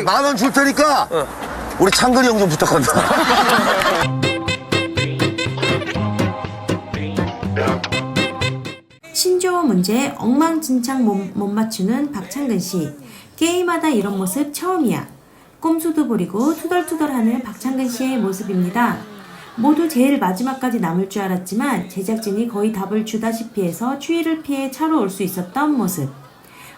부탁할게. 만원 줄 테니까 우리 창근이 형 좀 부탁한다. 신조어 문제에 엉망진창 못, 못 맞추는 박창근 씨. 게임하다 이런 모습 처음이야. 꼼수도 부리고 투덜투덜하는 박창근 씨의 모습입니다. 모두 제일 마지막까지 남을 줄 알았지만 제작진이 거의 답을 주다시피 해서 추위를 피해 차로 올 수 있었던 모습.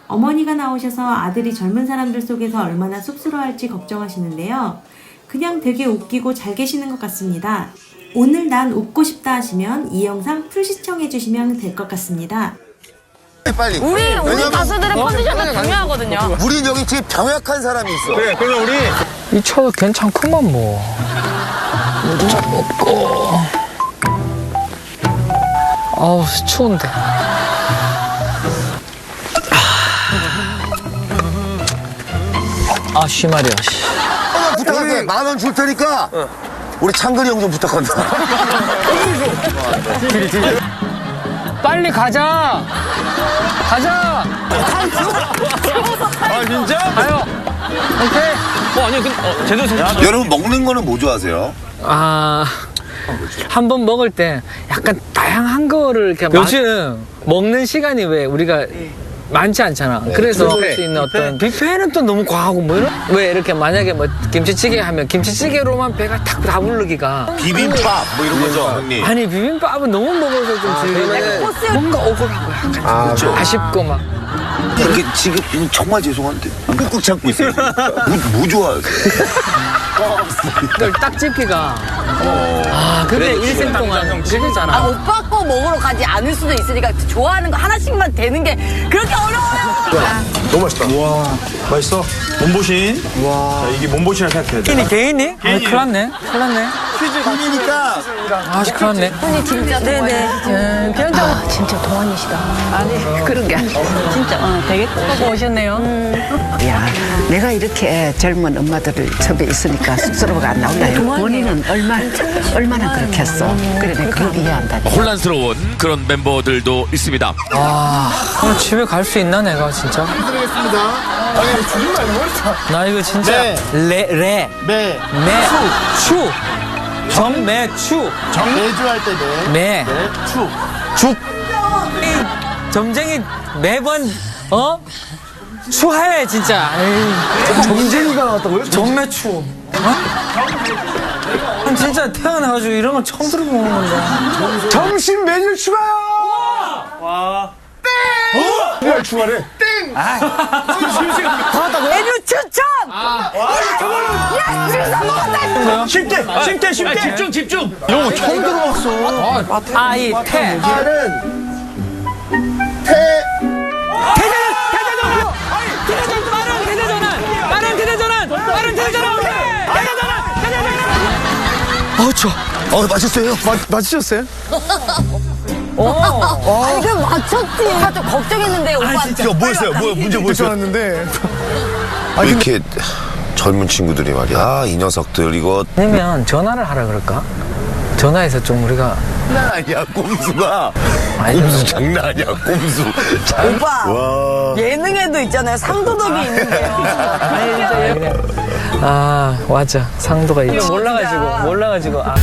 어머니가 나오셔서 아들이 젊은 사람들 속에서 얼마나 쑥스러워할지 걱정하시는데요. 그냥 되게 웃기고 잘 계시는 것 같습니다. 오늘 난 웃고 싶다 하시면 이 영상 풀 시청해 주시면 될 것 같습니다. 빨리. 우리 우리 왜냐면 가수들은 컨디션도 중요하거든요. 우린 여기 지금 병약한 사람이 있어. 그래, 그래서 우리 이 차도 괜찮구만 뭐. 좀 먹고. 아우 추운데. 아, 씨 말이야. 씨. 만원 부탁할게. 만 원 줄 테니까 우리 창근이 형 좀 부탁한다. 빨리 가자. 가자. 아 진짜? 가요. 오케이. 어 아니야 근데 어, 제대로 생각 여러분 먹는 거는 뭐 좋아하세요? 아, 한 번 먹을 때 약간 다양한 거를 이렇게 요즘 먹는 시간이 왜 우리가 많지 않잖아. 그래서 먹을 수 있는 어떤 뷔페는 또 너무 과하고 뭐 이런 왜 이렇게 만약에 뭐 김치찌개 하면 김치찌개로만 배가 탁 다 부르기가 비빔밥 뭐 이런 거죠, 형님. 아니 비빔밥은 너무 먹어서 좀 질리네. 뭔가 억울하고 약간 아, 그렇죠. 아쉽고 막 이렇게 지금 정말 죄송한데 꾹꾹 참고 있어요. 뭐, 뭐 좋아하세요? 그걸 딱 집기가 아 근데 일생 동안 그거잖아. 아, 오빠 거 먹으러 가지 않을 수도 있으니까 좋아하는 거 하나씩만 되는 게 그렇게 어려워요. 너무 맛있다 와 맛있어 몸보신 와 자, 이게 몸보신이라 생각해야 돼 개인이 개인이? 아, 큰일 났네. 큰일 났네. 퀴즈 형이니까 아, 씨, 큰일 났네. 손이 진짜 네네. 아, 진짜 동안이시다. 아니 그런 게 아니고 진짜 어, 되게 꼭 오셨네요. 야, 내가 이렇게 젊은 엄마들을 섭외 있으니까 쑥스러워가 안 나올라요. 본인은 얼마, 얼마나 그렇게 했어. 그래, 내가 그걸 이해한다. 혼란스러운 그런 멤버들도 있습니다. 아, 오늘 집에 갈 수 있나 내가 진짜? 나 이거 진짜 레, 레, 매. 매, 추, 정매추, 매주 할 때 매. 매, 매. 추. 죽. 이 점쟁이 매번 어? 추하해 진짜. 에이, 정쟁이가 나왔다고요? 정매 추. 어? 난 진짜 태어나가지고 이런 걸 처음 들어보는 건데. 점심 메뉴 추가요! 와. 땡! 어? 뭘 추가래? 땡! 메뉴 추천. 쉽게 쉽게 쉽게 집중 집중 이런 거 처음 들어봤어. 아 이 태. 나는 빠 어, 맛있어요. 맞추셨어요? 아니 그 맞췄지. 오빠 좀 걱정했는데 오빠. 야, 뭐였어요? 뭐, 문제 뭐였어요? 괜찮았는데. 왜 이렇게 젊은 친구들이 말이야. 아, 이 녀석들 이거 아니면 전화를 하라 그럴까? 전화해서 좀 우리가 장난 아니야, 꼼수가. 아니, 꼼수 장난 아니야, 꼼수. 장... 오빠 와. 예능에도 있잖아요. 상도덕이 있는데요. 아 맞아 상도가 있지 몰라가지고 몰라가지고 아.